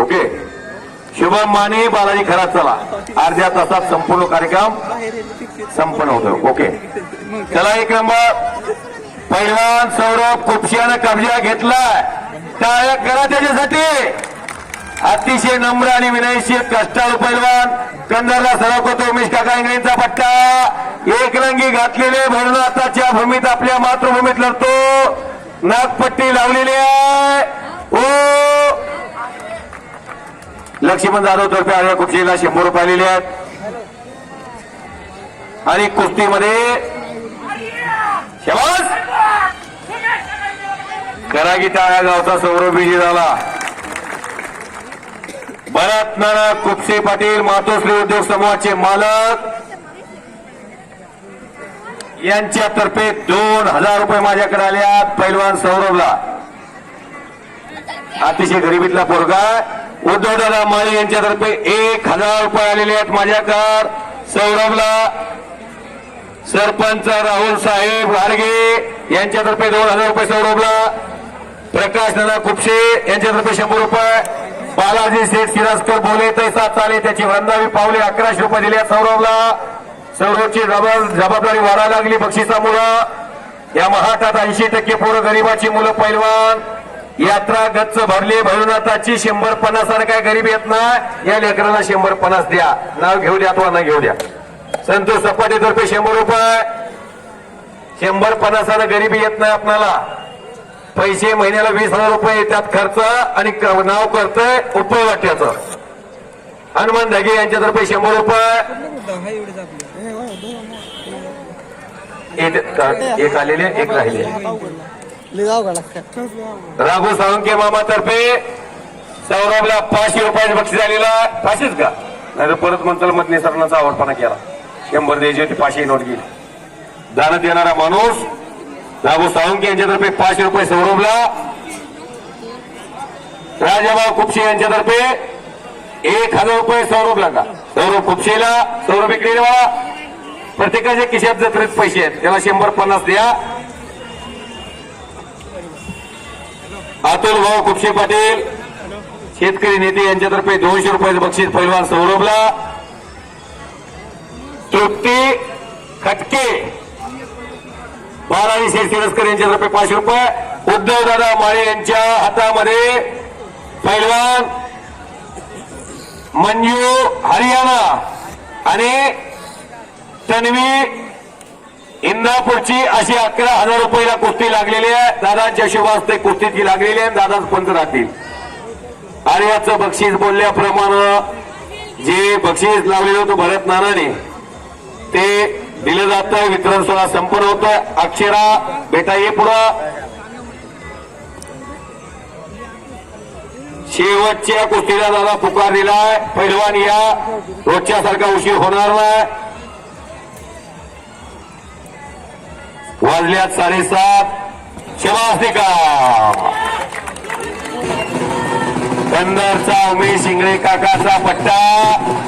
Okay? Shubham Mane Balaji Kharat चला. अर्ध्या तासात संपूर्ण कार्यक्रम संपन्न होतो. ओके? चला एक नंबर. पहिला सौरभ कुपशियानं कब्जा घेतलाय. टाळ्या करा त्याच्यासाठी. अतिशय नम्र आणि विनयशील कष्टाळू पैलवान कंदरला सराव करतो उमेश काका इंगळींचा पट्टा. एक रंगी घातलेले भरून आताच्या भूमीत आपल्या मातृभूमीत लढतो. नागपट्टी लावलेली आहे. ओ! लक्ष्मण जाधव तर्फे आर्या कुठलीला शंभर रुपये आलेले आहेत. आणि कुस्तीमध्ये शबास! करागी टाळ्या गावचा सौरभ विजय झाला. भरत नाना कुपसे पाटील मातोश्री उद्योग समूहाचे मालक यांच्यातर्फे दोन हजार रुपये माझ्याकडे आल्यात पैलवान सौरभला. अतिशय गरिबीतला पोरगा उद्धवदादा माळी यांच्यातर्फे एक हजार रुपये आलेले आहेत माझ्याकार सौरभला सरपंच राहुल साहेब वारगे यांच्यातर्फे दोन हजार रुपये सौरभला. प्रकाश नाना कुपशे यांच्यातर्फे शंभर रुपये. बालाजी शेठ किरासकर बोले तैसा चाले त्याची वंदावी पावले अकराशे रुपये दिले आहेत सौरभला. सौरभची जबाब- जबाबदारी वाढायला लागली बक्षिसामुळं. या महाटात ऐंशी टक्के पोरं गरिबाची मुलं पैलवान. यात्रा गच्च भरली भैरवनाथाची शंभर पन्नासानं काय गरीब येत नाही या लेकराला शंभर पन्नास द्या नाव घेऊ द्या अथवा ना घेऊ द्या संतोष सपाटीतर्फे शंभर रुपये शंभर पन्नासानं गरीबी येत नाही आपणाला पैसे महिन्याला वीस हजार रुपये येतात खर्च आणि नाव करतंय उपयोग वाट्याचं हनुमान धगे यांच्यातर्फे शंभर रुपये एक आलेले एक राहिले राघू साळुंके मामातर्फे सौरभला पाचशे रुपयाचे बक्षीस आलेला पाचशेच का? नाही परत म्हणताल मधने सरणाचा आवडपणा केला. शंभर द्यायची होती पाचशे नोट गेली. दान देणारा माणूस राघू साळुंके यांच्यातर्फे पाचशे रुपये सौरभला. राजाभाऊ कुपशे यांच्यातर्फे एक हजार रुपये सौरभला का? सौरभ कुपशेला सौरभ इकडे प्रत्येकाच्या किशात जत्रेत पैसे आहेत. त्याला शंभर पन्नास द्या. अतुल भाऊ कुपशे पाटील शेतकरी नेते यांच्यातर्फे दोनशे रुपयाचं बक्षीस पैलवान सौरभला तृप्ती खटके बालाजी शेठ किरस्कर यांच्यातर्फे पाचशे रुपये. उद्धवदादा माळे यांच्या हातामध्ये पैलवान मंजू हरियाणा आणि तन्वी इंदापूरची अशी अकरा हजार रुपयाला कुस्ती लागलेली आहे. दादांच्या शुभ कुस्ती कुस्तीची लागलेली आहे दादाच पंच राहतील. आणि याचं बक्षीस बोलल्याप्रमाणे जे बक्षीस लावलेलं होतं भरत नानाने ते दिलं जातं. वितरण सोहळा संपन्न होतं अक्षरा बेटा ये पुढं. शेवटच्या कुस्तीला दादा पुकार दिलाय. पैलवान या रोजच्या सारखा उशीर होणार नाही. वाजल्यात साडेसात. शबास्तिका. कंदरचा उमेश इंगळे काकाचा पट्टा.